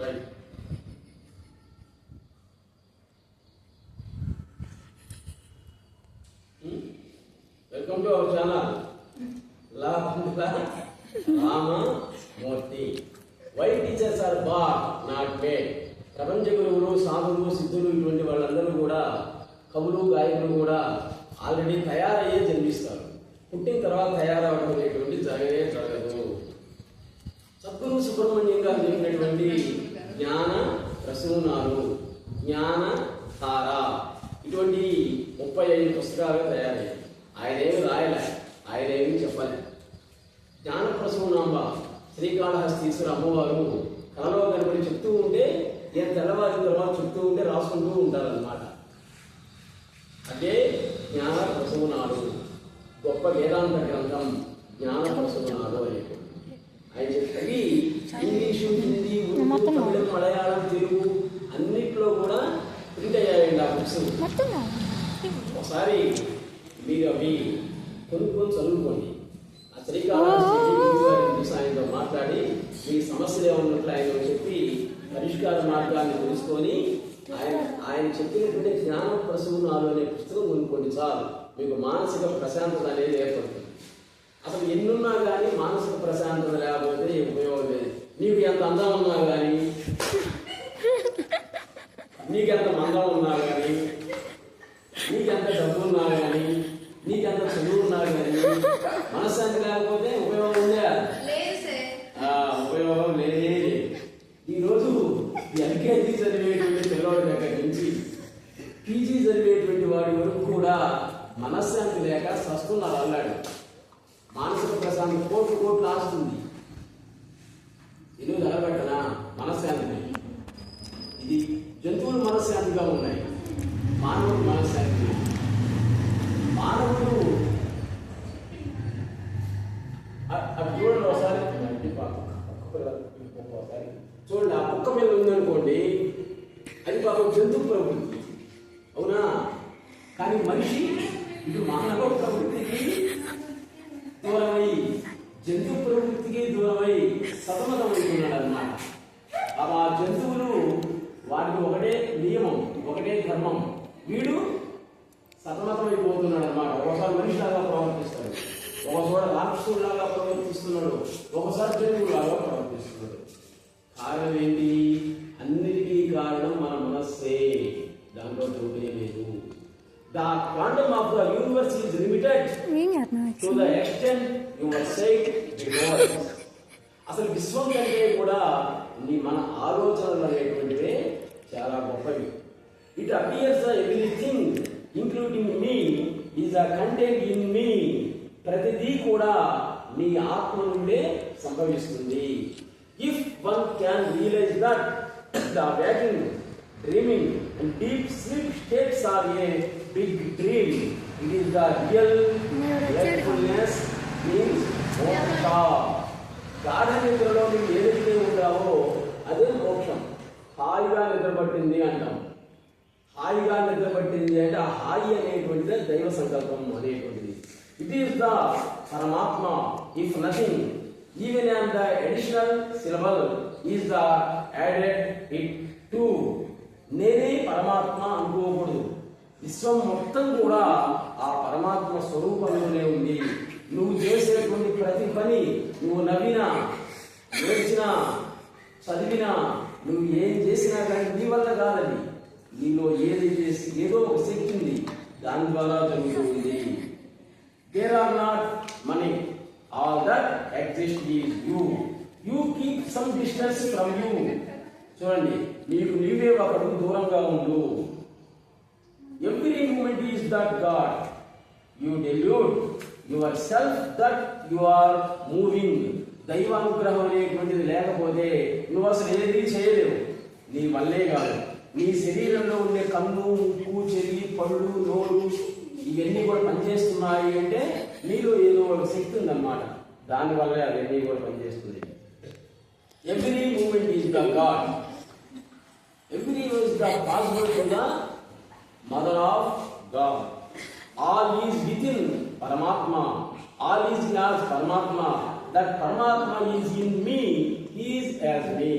Right welcome to our channel Ramamurthy why teachers are born not made ప్రపంచ గురువులు సాధువులు సిద్ధులు ఇటువంటి వాళ్ళందరూ కూడా కవులు గాయకులు కూడా ఆల్రెడీ తయారయ్యే జన్మిస్తారు పుట్టిన తర్వాత తయారవడం అనేటువంటి జరగనే జరగదు. సద్గురు సుబ్రహ్మణ్యం గారు ప్రసూనాలు. జ్ఞాన తార ఇటువంటి ముప్పై ఐదు పుస్తకాలు తయారయ్యాయి. ఆయన ఏమి రాయలే ఆయన ఏమి చెప్పలే. జ్ఞాన ప్రసూనాంబ శ్రీకాళహస్తీశ్వర అమ్మవారు కలలో కనబడి చెప్తూ ఉంటే నేను తెల్లవారిన తర్వాత చెప్తూ ఉంటే రాసుకుంటూ ఉంటారన్నమాట. అదే జ్ఞాన ప్రసూనాలు. గొప్ప వేదాంత గ్రంథం జ్ఞాన ప్రసూనాలు అనేటువంటి ఆయన చెప్పి ఇంగ్లీషు హిందీ తమిళం మలయాళం తెలుగు అన్నిట్లో కూడా ప్రింట్ అయ్యాయండి ఆ బుక్స్ ఒకసారి మీరు అవి కొనుక్కొని చదువుకోండి. చూసి ఆయనతో మాట్లాడి మీ సమస్యలు ఏమన్నట్లు ఆయన చెప్పి పరిష్కార మార్గాన్ని తెలుసుకొని ఆయన ఆయన చెప్పినటువంటి జ్ఞాన ప్రసూనాలు అనే పుస్తకం కొనుక్కోండి చాలు. మీకు మానసిక ప్రశాంతత అనేది ఏర్పడుతుంది. అసలు ఎన్నున్నా కానీ మానసిక ప్రశాంతత లేకపోతే ఉపయోగం లేదు. నీకు ఎంత అందం ఉన్నా కానీ నీకెంత మందం ఉన్నా కానీ నీకెంత డబ్బు ఉన్నా కానీ నీకెంత చదువు ఉన్నా కానీ మనశ్శాంతి లేకపోతే ఉపయోగం ఉందా? ఉపయోగం లేదే. లేదు. ఈరోజు ఎల్కేజీ చదివేటువంటి పిల్లవాడి దగ్గర నుంచి పీజీ చదివేటువంటి వాడి వరకు కూడా మనశ్శాంతి లేక సస్తున్నారు అల్లాడు. మానసిక ప్రశాంతి కోట్లు కోట్లు ఆస్తుంది. ఇల్లు నిలబెట్టనా మనశ్శాంతి ఇది జంతువులు మనశ్శాంతిగా ఉన్నాయి. మానవుడు మనశ్శాంతి మానవుడు అది చూడండి ఒకసారి పక్క- చూడండి ఆ కుక్క మీద ఉందనుకోండి అది పాపం జంతు ప్రవృత్తి. అవునా? కానీ మనిషి ఇది మానవ ప్రవృత్తికి దూరమై జంతు ప్రవృత్తికి దూరమై సతమతమవుతున్నాడు అన్నమాట అవి ఆ జంతువులు వాటికి ఒకటే నియమం ఒకటే ధర్మం. వీడు సతమతమైపోతున్నాడు అనమాట ఒకసారి మనిషిలాగా ప్రవర్తిస్తాడు. ఒకసారి రాక్షసులాగా ప్రవర్తిస్తున్నాడు. ఒకసారి జంతువులాగా ప్రవర్తిస్తున్నాడు. కారణం ఏంటి? అన్నిటికీ కారణం మన మనస్సే. దాంట్లో తోటే లేదు. Quantum of the universe is limited ఏం చేస్తున్నావు to the extent your sight అసలు విశ్వం కంటే కూడా నీ మన ఆలోచనలు అనేటువంటివే చాలా గొప్పవి. It appears everything including me is a content in me ప్రతిదీ కూడా నీ ఆత్మ నుండే సంభవిస్తుంది. If one can realize that the waking dreaming and deep sleep states are a big dream. It is the real gratefulness means moksha గాఢ నిద్రలో నీకు ఏదైతే ఉంటావో అదే మోక్షం. హాయిగా నిద్రపట్టింది అంటాం. హాయిగా నిద్రపట్టింది అంటే ఆ హాయి అనేటువంటిదే దైవ సంకల్పం అనేటువంటిది. It is the paramatma if nothing even and the additional syllable is the added it to నేనే పరమాత్మ అనుకోకూడదు. విశ్వం మొత్తం కూడా ఆ పరమాత్మ స్వరూపంలోనే ఉంది. నువ్వు చేసేటువంటి ప్రతి పని నువ్వు నవ్వినా నేర్చినా చదివినా నువ్వు ఏం చేసినా కానీ నీ వల్ల కాదని నీలో చేసి ఏదో ఒక శక్తి ఉంది. దాని ద్వారా జరుగుతుంది. There are not money all that exist is you you keep some distance from you చూడండి నీకు నీవే ఒకడు దూరంగా ఉండు. Every moment is that god you delute yourself that you are moving దైవానుగ్రహం అనేటువంటిది లేకపోతే నువ్వు అసలు ఏది చేయలేవు. నీ వల్లే కాదు. నీ శరీరంలో ఉండే కన్ను ముక్కు చెవి పళ్ళు నోరు ఇవన్నీ కూడా పనిచేస్తున్నాయి అంటే నీలో ఏదో ఒక శక్తి ఉందన్నమాట. దానివల్లే అవన్నీ కూడా పనిచేస్తుంది. Every moment is the god every is the possible to the mother of god all is within paramatma all is as paramatma that paramatma is in me is as me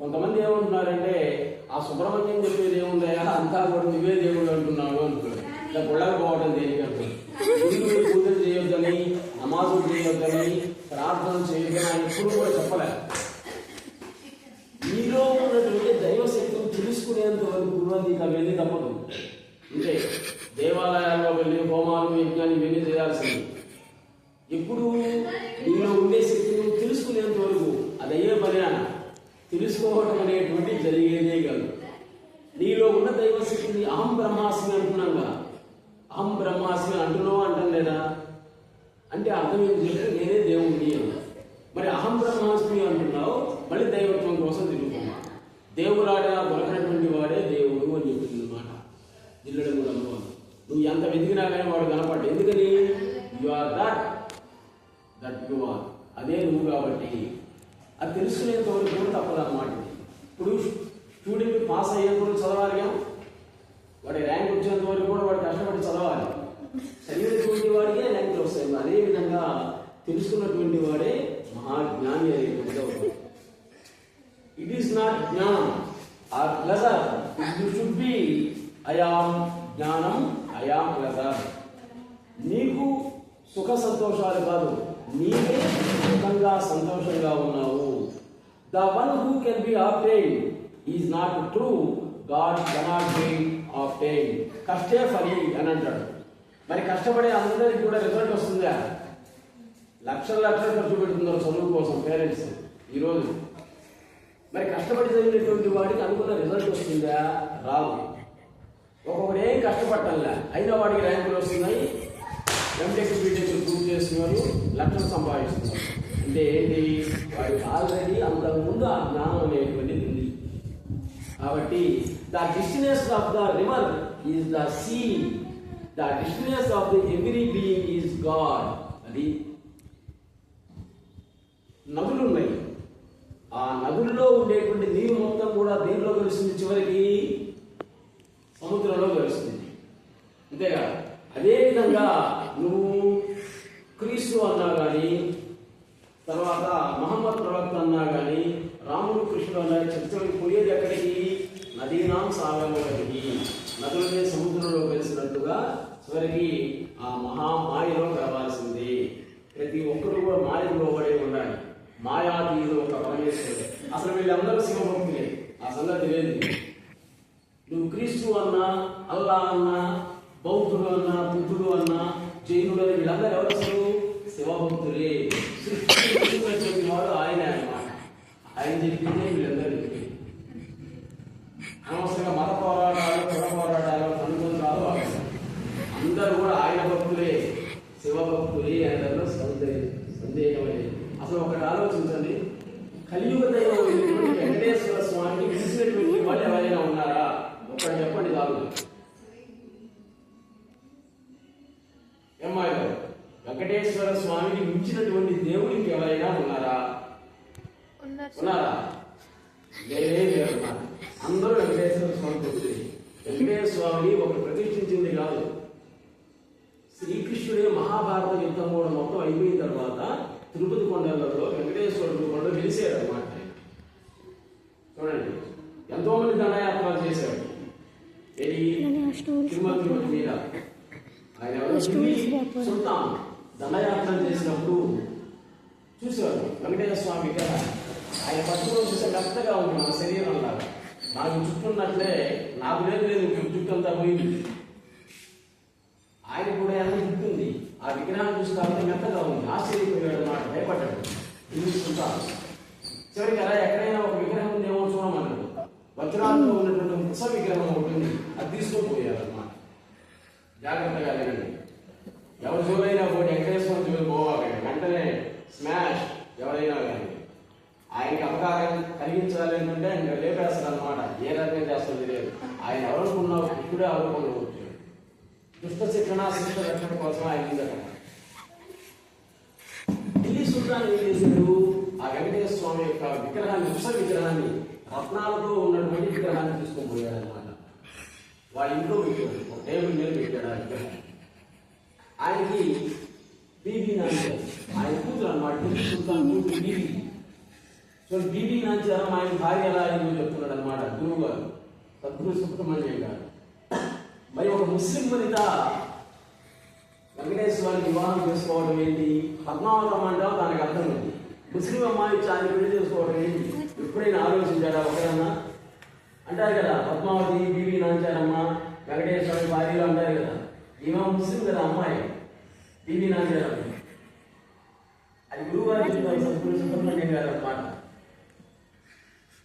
కొంతమంది ఏమంటున్నారంటే ఆ సుబ్రహ్మణ్యం చెప్పేది ఏముందయా అంతా కూడా నువ్వే దేవుడు అంటున్నావు అంటున్నారు. ఇలా గుళ్ళకు దేనికి అంటున్నాడు పూజలు చేయొద్దని నమాజులు చేయొద్దని ప్రార్థన చేయొద్దని ఆయన ఎప్పుడు కూడా చెప్పలేదు. మీలో ఉన్నటువంటి దైవ తెలుసుకునేంత వరకు గురువంతికి వెళ్ళి తప్పదు. అంటే దేవాలయాల్లో వెళ్ళి హోమాలు యజ్ఞాలు ఇవన్నీ చేయాల్సింది. ఎప్పుడు నీలో ఉండే శక్తిని తెలుసుకునేంత వరకు అది అయ్యే పని అన్న తెలుసుకోవడం అనేటువంటి జరిగేదే కాదు. నీలో ఉన్న దైవ శక్తిని అహం బ్రహ్మాస్మి అంటున్నాం కదా. అహం బ్రహ్మాస్మి అంటున్నావు అంటాం లేదా? అంటే అర్థం ఏం చెప్తే నేనే దేవుడిని అని మరి అహం బ్రహ్మాస్మి అంటున్నావు మళ్ళీ దైవత్వం కోసం తిరుగుతున్నా దేవుడాడే దొరకనటువంటి వాడే దేవుడు అని చెప్తుంది అనమాట జిల్లడం కూడా అనుభవం ఎదిగినా కానీ వాడు కనపడ్డా ఎందుకని? You are that that you are అదే నువ్వు కాబట్టి. అది తెలుసుకునేంత వరకు కూడా తప్పదన్నమాట ఇప్పుడు స్టూడెంట్ పాస్ అయ్యేంత వరకు చదవాలి వాడి ర్యాంక్ వచ్చేంత వరకు కూడా వాడు కష్టపడి చదవాలి. చదివినటువంటి వాడికే ర్యాంకులు వస్తాయి. అదే విధంగా తెలుసుకున్నటువంటి వాడే మహాజ్ఞాని అనేటువంటి ఇట్ ఈస్ నాట్ జ్ఞానం. Are pleasure you should be I'm జ్ఞానం అయాం కదా నీకు సుఖ సంతోషాలు కాదు నీవే సుఖంగా సంతోషంగా ఉన్నావు. The one who can be obtain is not true god cannot be obtain కష్టే ఫలి అని అంటాడు. మరి కష్టపడే అందరికి కూడా రిజల్ట్ వస్తుందా? లక్షల లక్షలు ఖర్చు పెడుతున్నారు చదువు కోసం పేరెంట్స్ ఈరోజు. మరి కష్టపడి చదివినటువంటి వాడికి అనుకున్న రిజల్ట్ వస్తుందా? రాదు. ఒక్కొక్కడు ఏం కష్టపడటంలే? అయినా వాడికి ర్యాంకులు వస్తున్నాయి. ఎంటెక్ బీటెక్ ప్రూవ్ చేస్తున్నారు. లక్షలు సంపాదిస్తున్నారు. అంటే ఏంటి? వాడికి ఆల్రెడీ అంతకుముందు ఆ జ్ఞానం అనేటువంటిది ఉంది. కాబట్టి the destiny of the river is the sea the destiny of the every being is god అది నదులు ఉన్నాయి ఆ నదుల్లో ఉండేటువంటి నీరు మొత్తం కూడా దేనిలో కలిసింది చివరికి? సముద్రంలో కలుస్తుంది అంతేగా అదే విధంగా నువ్వు క్రీస్తు అన్నా కానీ తర్వాత మహమ్మద్ ప్రవక్త అన్నా కానీ రాముడు కృష్ణుడు అన్నా చివరికి పోయేది ఎక్కడికి? నదీనాం సాగర్లోకి. నదులనే సముద్రంలో కలిసినట్టుగా చివరికి ఆ మహామాయలో కలవాల్సింది ప్రతి ఒక్కరు కూడా మాయకు లోబడే ఉండాలి. మాయాతీయుడు ఒక పరమేశ్వరుడు. అసలు వీళ్ళందరూ శివభక్తులే ఆ సంగతి లేదు నువ్వు క్రీస్తు అన్నా అల్లా అన్నా బౌద్ధుడు అన్నా బుద్ధుడు అన్నా జైనుడు అని వీళ్ళందరూ ఎవరు అసలు? శివభక్తులే. సృష్టి వాడు ఆయనే అన్నమాట. ఆయన చెప్పిందే వీళ్ళందరూ చెప్పింది. అనవసరంగా మత పోరాటాలు కుల పోరాటాలు అనుబంధాలు అవసరం. అందరూ కూడా ఆయన భక్తులే శివభక్తులే అనేదానిలో సందేహం సందేహం లేదు అసలు ఒకటి ఆలోచించండి. కలియుగ దైవం వెంకటేశ్వర స్వామికి పిలిచినటువంటి వాళ్ళు స్వామిని మించినటువంటి దేవుడికి ఎవరైనా ఉన్నారా? ఉన్నారు. లేనే లేరు. అందరూ వెంకటేశ్వర స్వామి భక్తులే. వెంకటేశ్వర స్వామిని ఒక ప్రతిష్ఠించింది కాదు. శ్రీకృష్ణుడే మహాభారత యుద్ధం కూడా మొత్తం అయిపోయిన తర్వాత తిరుపతి కొండలలో వెంకటేశ్వరుడు కొండ వెలిసాడు అనమాట చూడండి ఎంతో మంది దండయాత్రలు చేశాడు తిరుమల మీద. ఆయన. సుల్తాన్. దండయాత్ర చేసినప్పుడు చూశారు వెంకటేశ్వర స్వామి గారు ఆయన పట్టుకుని చూసే మెత్తగా ఉంది మన శరీరం నాకు చుట్టున్నట్లే నాకు లేదు లేదు ఇంక జుట్టు అంతా పోయింది. ఆయన కూడా ఎంత జుట్టుంది ఆ విగ్రహాన్ని చూసి కాబట్టి మెత్తగా ఉంది. ఆశ్చర్యపోయాడు మాట భయపడ్డాడు. ఇంగ్లీష్ చివరికి అలా ఎక్కడైనా ఒక విగ్రహం ఉందేమో చూడమన్నాడు. వజ్రాల్లో ఉన్నటువంటి ఉత్సవ విగ్రహం ఒకటి ఉంది. అది తీసుకొని పోయారు అన్నమాట. జాగ్రత్తగా లేదండి ఎవరు జోలైనా పోటీ ఎక్కడేసుకొని జోలు పోవాలి. వెంటనే స్మాష్ ఎవరైనా కానీ. ఆయనకి అపకారం కలిగించాలి అంటే ఆయన లేపేస్తారు అనమాట ఏ రకంగా చేస్తుంది లేదు ఆయన ఎవరనుకున్నావు ఇప్పుడే ఆరోపణలు వచ్చాడు దుష్ట శిక్షణ శిక్ష రక్షణ కోసం ఆయన ఢిల్లీ సుల్తాన్ ఏం చేశాడు? ఆ వెంకటేశ్వర స్వామి యొక్క విగ్రహాన్ని ఉత్సవ విగ్రహాన్ని రత్నాలతో ఉన్నటువంటి విగ్రహాన్ని తీసుకొని పోయాడు అనమాట వాళ్ళ ఇంట్లో పెట్టాడు. ఒక టేబుల్ మీద పెట్టాడు ఆ విగ్రహం ఆయనకి బీబీ నాన్న ఆయన కూతురు అన్నమాట బీబీ సో బీబీ నాంచారం ఆయన భార్య ఎలా అయిందో చెప్తున్నాడు అనమాట గురువు గారు సద్గురు సుబ్రహ్మణ్యం గారు. మరి ఒక ముస్లిం వనిత వెంకటేశ్వరాన్ని వివాహం చేసుకోవడం ఏంటి? పద్మావతం అంటే దానికి అర్థం ఉంది ముస్లిం అమ్మాయి చాని పెళ్ళి చేసుకోవడం ఏంటి? ఎప్పుడైనా ఆలోచించాడా ఒకరన్నా? అంటారు కదా పద్మావతి బీబీ నాంచారమ్మ వెంకటేశ్వరి భార్యలు అంటారు కదా. ఈమె ముస్లిం కదా అమ్మాయి. బీబీ నాంచారమ్మ అది గురువు గారు సుబ్రహ్మణ్యం గారు అన్నమాట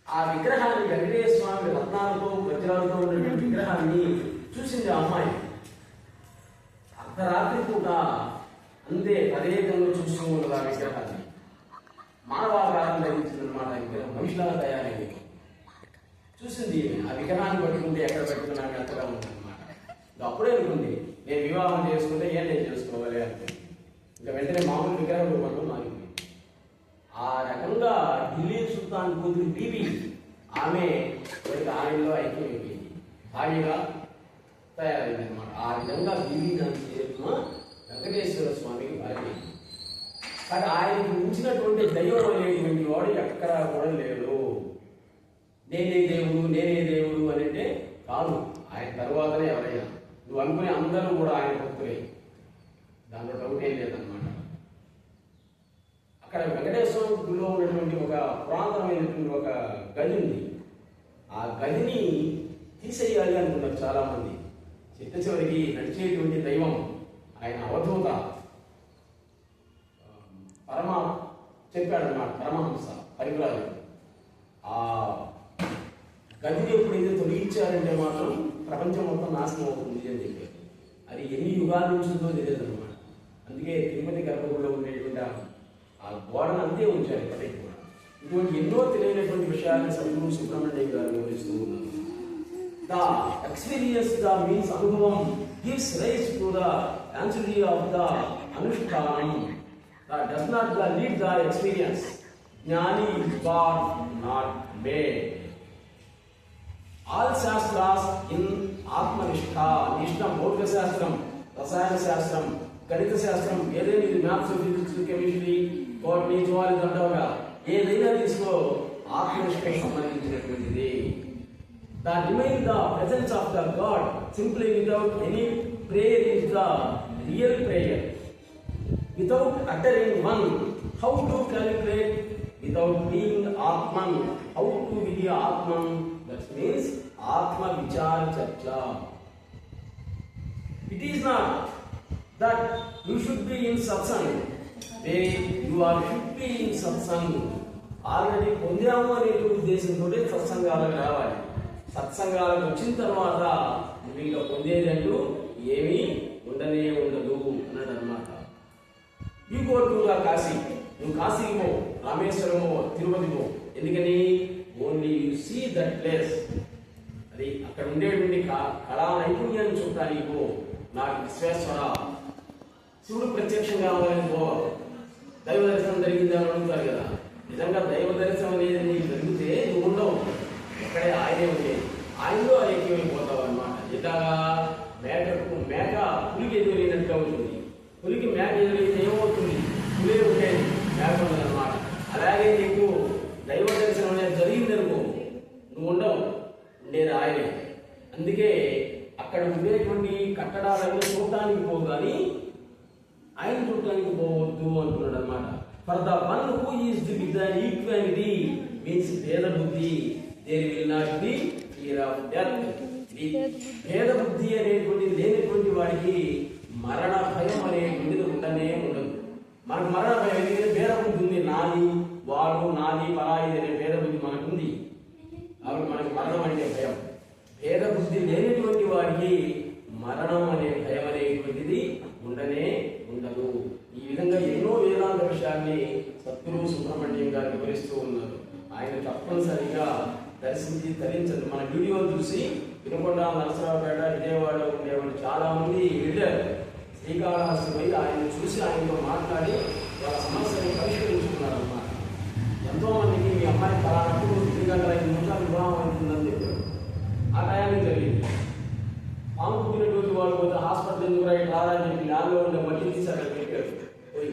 ఆ విగ్రహాన్ని వెంకటేశ్వర స్వామి రత్నాలతో వజ్రాలతో ఉన్నటువంటి విగ్రహాన్ని చూసింది ఆ అమ్మాయి. అర్ధరాత్రి పూట అంతే పదేకంగా చూస్తూ ఉన్నది ఆ విగ్రహాన్ని. మానవాకారం ధరించిందనమాట ఆ విగ్రహం మనిషిలాగా తయారైంది. చూసింది ఆ విగ్రహాన్ని పట్టుకుంటే ఎక్కడ పెట్టుకున్నాను మెత్తగా ఉందన్నమాట. అప్పుడే అనుకుంది. నేను వివాహం చేసుకుంటే ఏం నేను చేసుకోవాలి అంటే? ఇంకా వెంటనే మామూలు విగ్రహం రూపంలో మారింది. ఆ రకంగా ఢిల్లీ సుల్తాన్ కూతురు బీబీ ఆమె మరి ఆయనలో ఐక్యమైపోయింది భార్యగా తయారైంది అనమాట ఆ విధంగా బీబీ దాని చేరుకున్న వెంకటేశ్వర స్వామికి భార్య. కానీ ఆయనకు ఉంచినటువంటి దైవం అనేటువంటి వాడు ఎక్కడా కూడా లేడు. నేనే దేవుడు నేనే దేవుడు అని అంటే కాదు. ఆయన తర్వాతనే ఎవరైనా నువ్వు అనుకునే అందరూ కూడా ఆయన భక్తులే. దాంట్లో డౌట్ ఏం లేదన్నమాట. అక్కడ వెంకటేశ్వర గుడిలో ఉన్నటువంటి ఒక పురాతనమైనటువంటి ఒక గది ఉంది. ఆ గదిని తీసేయాలి అనుకున్నారు చాలా మంది చిట్ట చివరికి నడిచేటువంటి దైవం ఆయన అవధూత. పరమ చెప్పాడన్నమాట పరమహంస పరిగ్రాలు ఆ గదిని ఎప్పుడైతే తొలగించారంటే మాత్రం ప్రపంచం మొత్తం నాశనం అవుతుంది అని చెప్పారు. అది ఎన్ని యుగాల నుంచి ఉందో తెలియదు అనమాట అందుకే తిరుపతి గర్భగుడిలో ఉండేటువంటి ఆ- గోడను అంతే ఉంచారు ఇప్పటికి కూడా. ఇటువంటి ఎన్నో తెలియనటువంటి విషయాలను సద్గురు సుబ్రహ్మణ్యం గారు వివరిస్తూ ఉన్నారు. ద ఎక్స్పీరియన్స్ ద మీన్స్ అనుభవం gives rise to the anxiety of the అనుష్ఠానం. The does not the lead the experience. జ్ఞాని god not made all shastras in ఆత్మనిష్ట నిష్ట భౌతిక శాస్త్రం రసాయన శాస్త్రం గణిత శాస్త్రం ఏదైనా ఇది maths physics chemistry botany zoology అంటావుగా ఏదైనా తీసుకో ఆత్మనిష్టకు సంబంధించినటువంటిది. The remain the presence of the god simply without any prayer is the real prayer. Without uttering one how to calculate? Without being atman how to vidhi atman? Means atma means it is Charcha. That you not be in satsang be you satsang, they be in satsang be already పొందాము అనే ఉద్దేశంతో సత్సంగాలకు రావాలి సత్సంగాలకు వచ్చిన తర్వాత వీళ్ళు ఇంకా పొందేదంటూ ఏమీ ఉండనే ఉండదు అన్నాడు అనమాట యూ గో టు కాశీ నువ్వు కాశీకి పో రామేశ్వరం తిరుపతి పో ఎందుకని only you see that place అది అక్కడ ఉండేటువంటి కళా నైపుణ్యాన్ని చూడటానికి పో. నాకు విశ్వేశ్వర శివుడు ప్రత్యక్షంగా కావాలని పో. దైవ దర్శనం జరిగింది అని అడుగుతారు కదా. నిజంగా దైవ దర్శనం అనేది నీకు జరిగితే నువ్వు ఉండవు. ఎక్కడే ఆయనే ఉండేది ఆయనలో ఐక్యమైపోతావు అనమాట ఇలాగా మేకకు మేక పులికి ఎదురైనట్టుగా ఉంటుంది. పులికి మేక ఎదురైతే ఏమవుతుంది? పులే ఉండేది మేక ఉండదు అనమాట అలాగే నీకు దైవ దర్శనం అనేది జరిగిందనుకో నువ్వు ఉండవు ఉండేది అందుకే అక్కడ ఉండేటువంటి కట్టడాలను చూడటానికి పోవు కానీ ఆయన చూడటానికి పోవద్దు అంటున్నాడు అనమాట for the one who is the with the equality means bheda buddhi there will not be fear of death bheda buddhi అనేటువంటి లేనటువంటి వాడికి మరణ భయం అనేటువంటిది ఉండనే ఉండదు. మనకు మరణ భయం ఎందుకంటే భేద బుద్ధి ఉంది. నాది వాడు నాది పరాయి అనే భేద బుద్ధి మనకుంది. కాబట్టి మనకి మరణం అంటే భయం. భేద బుద్ధి లేనటువంటి వారికి మరణం అనే భయం అనేటువంటిది ఉండనే ఉండదు. ఈ విధంగా ఎన్నో వేదాంత విషయాన్ని సద్గురు సుబ్రహ్మణ్యం గారు వివరిస్తూ ఉన్నారు. ఆయన తప్పనిసరిగా దర్శించి తరించదు. మన వీడియోలు చూసి వినుకొండ నరసరావుపేట విజయవాడ ఉండేవాళ్ళు చాలా మంది వెళ్ళారు. శ్రీకాళహస్తి పోయి ఆయన చూసి ఆయనతో మాట్లాడి వాళ్ళ సమస్యని పరిష్కరించుకున్నారు అన్నమాట ఎంతో మందికి మీ అమ్మాయి పలానప్పుడు తిరిగి ఆ టయానికి జరిగింది. పాము కుట్టినటువంటి వాళ్ళు పోతే హాస్పిటల్ ఎందుకు రైట్ రాదని చెప్పి నాలో ఉండే మళ్ళీ తీసి అక్కడ పోయి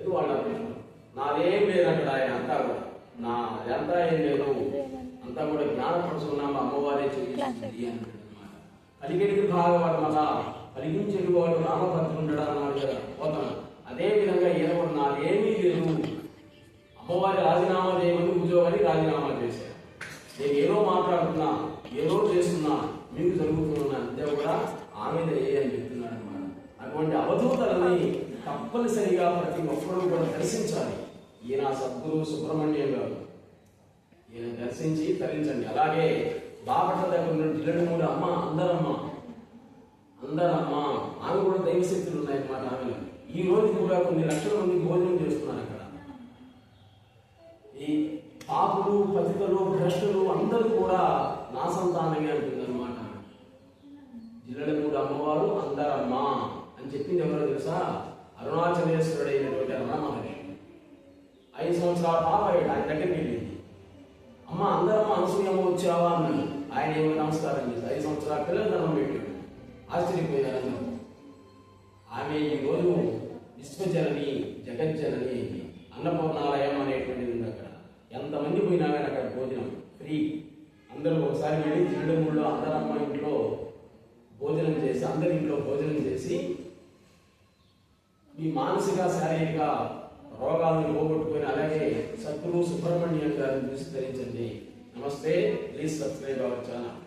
ఇది వాళ్ళు అనుకుంటున్నారు నాదేం లేదు అక్కడ ఆయన అంతా కూడా. నా అదంతా ఏం లేదు. అంతా కూడా జ్ఞానపరుచుకున్నాము అమ్మవారే చేయించింది అని అన్నమాట. పలికెడికి భాగవతమల కలిగించేది వాడు రామభద్రుడు ఉండడా అన్నాడు కదా. పోతాను అదే విధంగా ఈయన నాదేమీ లేదు. అమ్మవారి రాజీనామా చేయమని ఉద్యోగాన్ని రాజీనామా చేశారు. నేను ఏదో మాట్లాడుతున్నా. ఏదో చేస్తున్నా మీకు జరుగుతున్నా అంతే కూడా ఆమె ఏ అని చెప్తున్నాడు అనమాట అటువంటి అవధూతలని తప్పనిసరిగా ప్రతి ఒక్కరూ కూడా దర్శించాలి. ఈయన సద్గురు సుబ్రహ్మణ్యం గారు. ఈయన దర్శించి తరించండి. అలాగే బాపట్ల దగ్గర ఉన్న జిల్లెడమూడి అమ్మ అందరమ్మ. అందరమ్మ ఆమె కూడా దైవశక్తులు ఉన్నాయన్నమాట ఆమెలో. ఈ రోజు కూడా కొన్ని లక్షల మంది భోజనం చేస్తున్నారు అక్కడ. ఈ పాపులు పతితలు భ్రష్టులు అందరూ కూడా సంతానమే అంటుంది అనమాట మూడు అమ్మవారు అందరమ్మ అని చెప్పింది ఎవరో తెలుసా? అరుణాచలేశ్వరుడు అయినటువంటి మహర్షి. ఐదు సంవత్సరాల పాప ఆయన దగ్గరికి వెళ్ళింది. అమ్మ అందరమ్మ అనసూయమ్మ వచ్చావా అన్నాడు ఆయన ఏమో నమస్కారం చేసి ఐదు సంవత్సరాల పిల్లలు దండం పెట్టాడు. ఆశ్చర్యపోయారు అందరూ ఆమె ఈరోజు విశ్వజనని జగజ్జనని అయింది అన్నపూర్ణాలయం అనేటువంటిది ఉంది అక్కడ. ఎంతమంది పోయినా కానీ అక్కడ భోజనం ఫ్రీ. అందరూ ఒకసారి వెళ్ళి చిరుడమూడిలో అందరమ్మ ఇంట్లో భోజనం చేసి అందరి ఇంట్లో భోజనం చేసి మీ మానసిక శారీరక రోగాలను పోగొట్టుకొని అలాగే సద్గురు సుబ్రహ్మణ్యం గారిని చూసి ధరించండి. నమస్తే ప్లీజ్ సబ్స్క్రైబ్ అవర్ ఛానల్.